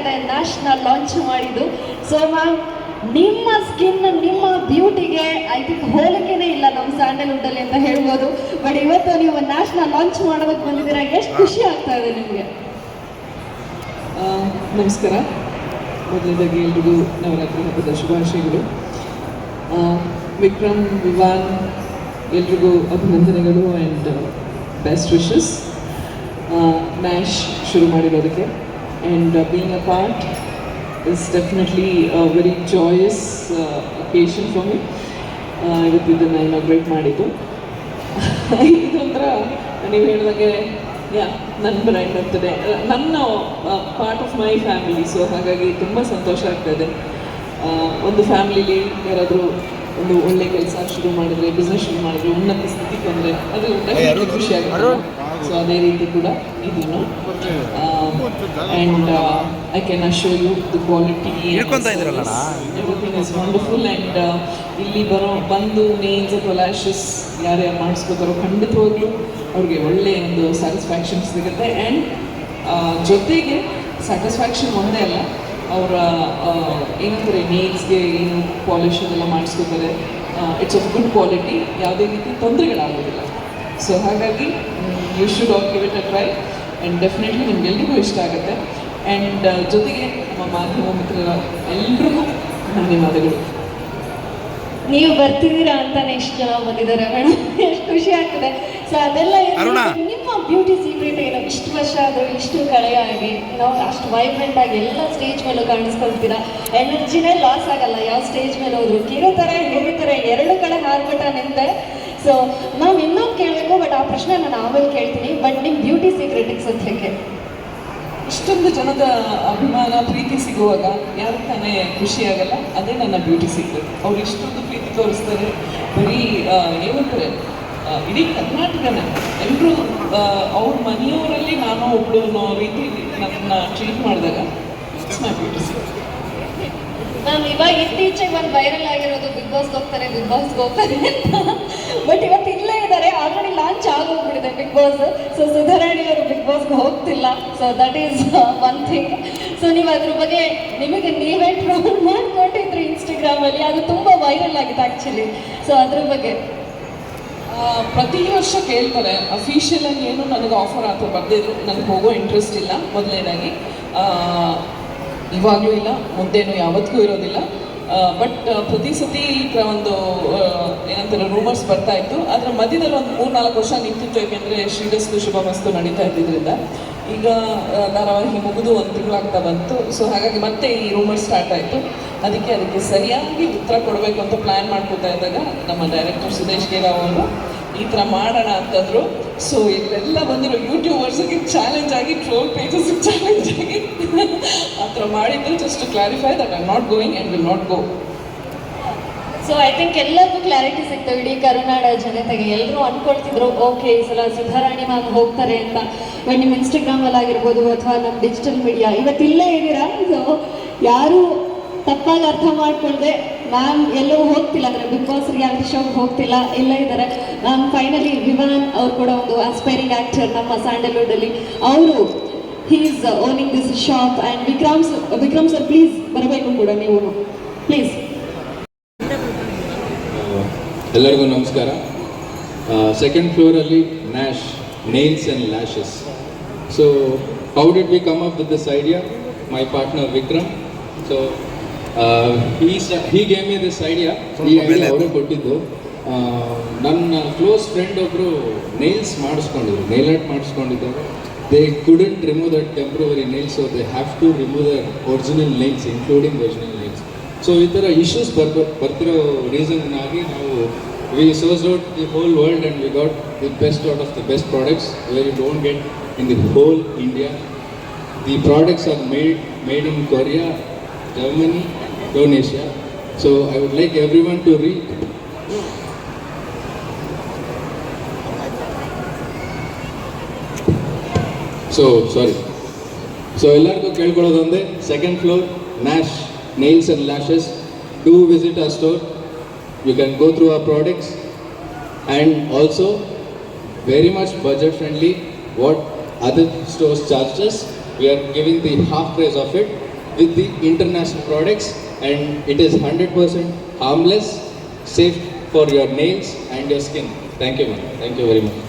ಇದೆ national launch ಮಾಡಿದ್ದು. So ma'am ನಿಮ್ಮ ಸ್ಕಿನ್ ನಿಮ್ಮ ಬ್ಯೂಟಿಗೆ ಐ ಥಿಂಕ್ ಹೋಲಿಕೆನೇ ಇಲ್ಲ ನಮ್ಮ ಸ್ಯಾಂಡಲ್ವುಡ್ ಅಲ್ಲಿ ಅಂತ ಹೇಳ್ಬೋದು. ಬಟ್ ಇವತ್ತು ನೀವು ನ್ಯಾಷನಲ್ ಲಾಂಚ್ ಮಾಡೋದಕ್ಕೆ ಬಂದಿದ್ದೀರಾ, ಎಷ್ಟು ಖುಷಿ ಆಗ್ತಾ ಇದೆ ನಿಮಗೆ? ನಮಸ್ಕಾರ. ಮೊದಲನೇದಾಗಿ ಎಲ್ರಿಗೂ ನವರಾತ್ರಿ ಹಬ್ಬದ ಶುಭಾಶಯಗಳು. ವಿಕ್ರಮ್, ವಿವಾನ್, ಎಲ್ರಿಗೂ ಅಭಿನಂದನೆಗಳು ಆ್ಯಂಡ್ ಬೆಸ್ಟ್ ವಿಶಸ್ ಮ್ಯಾಶ್ ಶುರು ಮಾಡಿರೋದಕ್ಕೆ. And being a part is definitely very joyous occasion for me ಇವತ್ತು ಇದನ್ನು ಇನಾಗ್ರೇಟ್ ಮಾಡಿದ್ದು. ಇದೊಂಥರ ನೀವು ಹೇಳಿದಾಗೆ ಯಾ ನನ್ನ ಬ್ರ್ಯಾಂಡ್ ಅಂತದೆ ನನ್ನ part of my family so ಹಾಗಾಗಿ ತುಂಬ ಸಂತೋಷ ಆಗ್ತದೆ ಒಂದು ಫ್ಯಾಮಿಲಿಲಿ ಯಾರಾದರೂ ಒಂದು ಒಳ್ಳೆ ಕೆಲಸ ಶುರು ಮಾಡಿದ್ರೆ ಬಿಸ್ನೆಸ್ ಶುರು ಮಾಡಿದ್ರೆ ಉನ್ನತ ಸ್ಥಿತಿ ಬಂದರೆ ಅದು definitely ಖುಷಿ ಆಗುತ್ತೆ. ಸೊ ಅದೇ ರೀತಿ ಕೂಡ ಇದನ್ನು and I can show you the quality? Everything is wonderful and ಇಲ್ಲಿ ಬರೋ ಬಂದು ನೇಲ್ಸ್ ಅಥವಾ ಲ್ಯಾಶಸ್ ಯಾರ್ಯಾರು ಮಾಡಿಸ್ಕೋತಾರೋ ಖಂಡಿತವಾಗ್ಲೂ ಅವ್ರಿಗೆ ಒಳ್ಳೆಯ ಒಂದು ಸ್ಯಾಟಿಸ್ಫ್ಯಾಕ್ಷನ್ ಸಿಗುತ್ತೆ. ಆ್ಯಂಡ್ ಜೊತೆಗೆ ಸ್ಯಾಟಿಸ್ಫ್ಯಾಕ್ಷನ್ ಒಂದೇ ಅಲ್ಲ ಅವರ ಏನಂತಾರೆ ನೇಲ್ಸ್ಗೆ ಏನು ಪಾಲಿಶ್ ಅದೆಲ್ಲ ಮಾಡಿಸ್ಕೋತಾರೆ ಇಟ್ಸ್ ಆಫ್ ಗುಡ್ ಕ್ವಾಲಿಟಿ ಯಾವುದೇ ರೀತಿ ತೊಂದರೆಗಳಾಗೋದಿಲ್ಲ. ಸೊ ಹಾಗಾಗಿ you should all give it a try and definitely ನಿಮಗೆಲ್ರಿಗೂ ಇಷ್ಟ ಆಗುತ್ತೆ. ಆ್ಯಂಡ್ ಜೊತೆಗೆ ನಮ್ಮ ಮಾಧ್ಯಮ ಮಿತ್ರರ ಎಲ್ರಿಗೂ ಧನ್ಯವಾದಗಳು. ನೀವು ಬರ್ತಿದ್ದೀರಾ ಅಂತಾನೆ ಎಷ್ಟು ಜನ ಬಂದಿದ್ದಾರೆ. ಮೇಡಮ್ ಎಷ್ಟು ಖುಷಿ ಆಗ್ತದೆ. ಸೊ ಅದೆಲ್ಲ ನಿಮ್ಮ ಬ್ಯೂಟಿ ಸೀಕ್ರೆಟ್ ಏನೋ? ಇಷ್ಟು ವರ್ಷ ಆದರೂ ಇಷ್ಟು ಕಳೆಯಾಗಿ ನಾವು ಅಷ್ಟು ವೈಬ್ರೆಂಟ್ ಆಗಿ ಎಲ್ಲ ಸ್ಟೇಜ್ ಮೇಲೂ ಕಾಣಿಸ್ಕೊಳ್ತೀರಾ? ಎನರ್ಜಿನೇ ಲಾಸ್ ಆಗಲ್ಲ. ಯಾವ ಸ್ಟೇಜ್ ಮೇಲೆ ಹೋದ್ರು. ಕಿರೋ ಥರ ಹಿರು ಥರ ಎರಡು ಕಡೆ ಹಾರ್ಬಿಟ್ಟ ನಿಂತೆ. ಸೊ ನಾವು ಇನ್ನೊಂದು ಕೇಳಬೇಕು ಬಟ್ ಆ ಪ್ರಶ್ನೆ ನಾನು ಆಮೇಲೆ ಕೇಳ್ತೀನಿ ಬಟ್ ನಿಮ್ಮ ಬ್ಯೂಟಿ ಸೀಕ್ರೆಟಿಗೆ ಸದ್ಯಕ್ಕೆ ಇಷ್ಟೊಂದು ಜನದ ಅಭಿಮಾನ ಪ್ರೀತಿ ಸಿಗುವಾಗ ಯಾರು ತಾನೇ ಖುಷಿ ಆಗಲ್ಲ ಅದೇ ನನ್ನ ಬ್ಯೂಟಿ ಸೀಕ್ರೆಟ್ ಅವ್ರು ಇಷ್ಟೊಂದು ಪ್ರೀತಿ ತೋರಿಸ್ತಾರೆ. ಬರೀ ಏನು ಏನಂತಾರೆ ಇಡೀ ಕರ್ನಾಟಕನ. ಎಲ್ಲರೂ ಅವ್ರ ಮನೆಯವರಲ್ಲಿ ನಾನು ಒಬ್ಳು ಅನ್ನೋ ರೀತಿ ನನ್ನ ಟ್ರೀಟ್ ಮಾಡಿದಾಗ it's my beauty secret ma'am ಇವಾಗ ಇತ್ತೀಚೆಗೆ ಒಂದು ವೈರಲ್ ಆಗಿರೋದು ಬಿಗ್ ಬಾಸ್ಗೆ ಹೋಗ್ತಾರೆ ಬಿಗ್ ಬಾಸ್ಗೆ ಹೋಗ್ತಾರೆ ಅಂತ. ಬಟ್ ಇವತ್ತು ಇಲ್ಲೇ ಇದ್ದಾರೆ. ಆಲ್ರೆಡಿ ಲಾಂಚ್ ಆಗೋಗ್ಬಿಟ್ಟಿದೆ ಬಿಗ್ ಬಾಸ್ ಸೊ ಸುಧಾರಾಣಿ ಅವರು ಬಿಗ್ ಬಾಸ್ಗೆ ಹೋಗ್ತಿಲ್ಲ. So that is one thing so ನೀವು ಅದ್ರ ಬಗ್ಗೆ ನಿಮಗೆ ನೀವೇ ಟ್ರೋಲ್ ಮಾಡ್ಕೊಂಡಿದ್ರಿ ಇನ್ಸ್ಟಾಗ್ರಾಮಲ್ಲಿ ಅದು ತುಂಬ ವೈರಲ್ ಆಗಿದೆ ಆ್ಯಕ್ಚುಲಿ ಸೊ ಅದ್ರ ಬಗ್ಗೆ. ಪ್ರತಿ ವರ್ಷ ಕೇಳ್ತಾರೆ ಅಫಿಷಿಯಲ್ ಆಗಿ ಏನು ನನಗೆ ಆಫರ್ ಆತ ಬರ್ದಿದ್ರು ನನಗೆ ಹೋಗೋ ಇಂಟ್ರೆಸ್ಟ್ ಇಲ್ಲ ಮೊದಲನೇದಾಗಿ ಇವಾಗಲೂ ಇಲ್ಲ, ಮುಂದೇನು ಯಾವತ್ತಿಗೂ ಇರೋದಿಲ್ಲ. ಬಟ್ ಪ್ರತಿ ಸತಿ ಈ ಥರ ಒಂದು ಏನಂತಾರೆ ರೂಮರ್ಸ್ ಬರ್ತಾ ಇತ್ತು. ಅದರ ಮಧ್ಯದಲ್ಲಿ ಒಂದು ಮೂರು ನಾಲ್ಕು ವರ್ಷ ನಿಂತಿತ್ತು ಯಾಕೆಂದರೆ ಶ್ರೀರಸ್ತು ಶುಭ ಮಸ್ತು ನಡೀತಾ ಇದ್ದಿದ್ದರಿಂದ ಈಗ ಧಾರಾವಾಹಿ ಮುಗಿದು ಒಂದು ತಿಂಗಳಾಗ್ತಾ ಬಂತು. ಸೊ ಹಾಗಾಗಿ ಮತ್ತೆ ಈ ರೂಮರ್ಸ್ ಸ್ಟಾರ್ಟ್ ಆಯಿತು. ಅದಕ್ಕೆ ಅದಕ್ಕೆ ಸರಿಯಾಗಿ ಉತ್ತರ ಕೊಡಬೇಕು ಅಂತ ಪ್ಲ್ಯಾನ್ ಮಾಡ್ಕೊತಾ ಇದ್ದಾಗ ನಮ್ಮ ಡೈರೆಕ್ಟರ್ ಸುದೇಶ್ ಗೇರಾವ್ ಅವರು, ಈ ಥರ ಮಾಡೋಣ ಅಂತಂದ್ರು. ಸೊ ಇಲ್ಲೆಲ್ಲ ಬಂದಿರೋ ಯೂಟ್ಯೂಬರ್ಸ್ಗೆ ಚಾಲೆಂಜ್ ಆಗಿ ಟ್ರೋಲ್ ಪೇಜಸ್ ಚಾಲೆಂಜ್ ಆಗಿ ಆ ಥರ ಮಾಡಿದ್ದು just clarify that I not going and will not go so I think ಎಲ್ಲರಿಗೂ ಕ್ಲಾರಿಟಿ ಸಿಗ್ತವೆ ಇಡೀ ಕರುನಾಡ ಜನತೆಗೆ ಎಲ್ಲರೂ ಅನ್ಕೊಳ್ತಿದ್ರು ಓಕೆ ಈ ಸಲ ಸುಧಾರಾಣಿ ಮ್ಯಾಮ್ ಹೋಗ್ತಾರೆ ಅಂತ. ಬಟ್ ನಿಮ್ಮ ಇನ್ಸ್ಟಾಗ್ರಾಮಲ್ಲಿ ಆಗಿರ್ಬೋದು ಅಥವಾ ನಮ್ಮ ಡಿಜಿಟಲ್ ಮೀಡಿಯಾ ಇವತ್ತು ಇಲ್ಲೇ ಇದ್ದೀರಾ? ಸೊ ಯಾರು ತಪ್ಪಾಗಿ ಅರ್ಥ ಮಾಡ್ಕೊಳ್ದೆ. ಮ್ಯಾಮ್ ಎಲ್ಲೂ ಹೋಗ್ತಿಲ್ಲ, ಅಂದರೆ ಬಿಗ್ ಬಾಸ್ ರಿಯಾಲಿಟಿ ಶೋಗೆ ಹೋಗ್ತಿಲ್ಲ, ಇಲ್ಲೇ ಇದ್ದಾರೆ. ಮ್ಯಾಮ್ ಫೈನಲಿ ವಿವನ್ ಅವ್ರು ಕೂಡ ಒಂದು ಆಸ್ಪೈರಿಂಗ್ ಆ್ಯಕ್ಟರ್ ನಮ್ಮ ಸ್ಯಾಂಡಲ್ವುಡಲ್ಲಿ ಅವರು he is owning this shop and Vikram sir Vikram sir please ಬರಬೇಕು ಕೂಡ ನೀವು ಪ್ಲೀಸ್ ಎಲ್ಲರಿಗೂ ನಮಸ್ಕಾರ. Second ಫ್ಲೋರಲ್ಲಿ Nash nails and lashes so how did we come up with this idea my partner Vikram so ಈ he gave me this idea ಈ idea ಅವರೇ ಕೊಟ್ಟಿದ್ದು. ನನ್ನ ಕ್ಲೋಸ್ ಫ್ರೆಂಡ್ ಒಬ್ಬರು ನೇಲ್ಸ್ ಮಾಡಿಸ್ಕೊಂಡಿದ್ರು. ನೇಲ್ ಆರ್ಟ್ ಮಾಡಿಸ್ಕೊಂಡಿದ್ದಾರೆ. They couldn't remove that temporary nails so they have to remove their original nails including original nails so ಈ ಥರ ಇಶ್ಯೂಸ್ ಬರ್ಬ, ಬರ್ತಿರೋ ರೀಸನ್ನಾಗಿ ನಾವು we sauce out the whole world and we got the best out of the best products where you don't get in the whole India the products are made made in Korea Germany Indonesia so I would like everyone to ರೀ so sorry so ಎಲ್ಲರಿಗೂ ಕೇಳ್ಕೊಳ್ಳೋದೊಂದೇ second floor Nash nails and lashes do visit a store you can go through a products and also very much budget friendly what other stores charges we are giving the half price of it with the international products and it is 100% harmless, safe for your nails and your skin. Thank you, ma'am. Thank you very much.